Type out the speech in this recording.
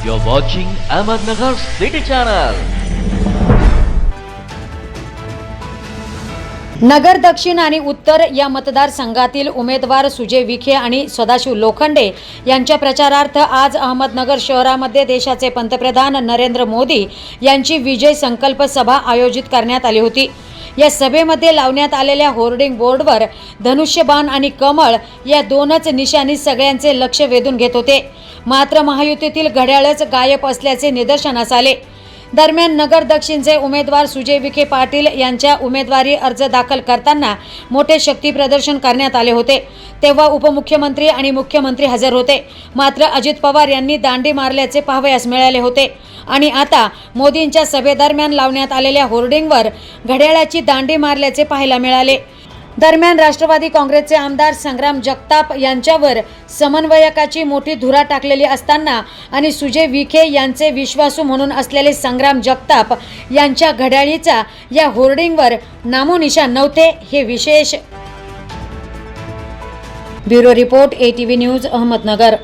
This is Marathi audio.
You're watching Ahmednagar City Channel. नगर दक्षिण आणि उत्तर या मतदारसंघातील उमेदवार सुजय विखे आणि सदाशिव लोखंडे यांच्या प्रचारार्थ आज अहमदनगर शहरामध्ये देशाचे पंतप्रधान नरेंद्र मोदी यांची विजय संकल्प सभा आयोजित करण्यात आली होती या सभेमध्ये लावण्यात आलेल्या होर्डिंग बोर्डवर धनुष्यबाण आणि कमळ या दोनच निशाणी सगळ्यांचे लक्ष वेधून घेत होते. मात्र महायुतीतील घड्याळच गायब असल्याचे निदर्शनास आले. दरम्यान नगर दक्षिणचे उमेदवार सुजय विखे पाटील यांच्या उमेदवारी अर्ज दाखल करताना मोठे शक्ती प्रदर्शन करण्यात आले होते. तेव्हा उपमुख्यमंत्री आणि मुख्यमंत्री हजर होते. मात्र अजित पवार यांनी दांडी मारल्याचे पाहावयास मिळाले होते. आणि आता मोदींच्या सभेदरम्यान लावण्यात आलेल्या होर्डिंगवर घड्याळाची दांडी मारल्याचे पाहायला मिळाले. दरम्यान राष्ट्रवादी काँग्रेसचे आमदार संग्राम जगताप यांच्यावर समन्वयकाची मोठी धुरा टाकलेली असताना आणि सुजय विखे यांचे विश्वासू म्हणून असलेले संग्राम जगताप यांच्या घड्याळीचा या होर्डिंगवर नामोनिशा नव्हते हे विशेष. Bureau report A T news Ahmednagar.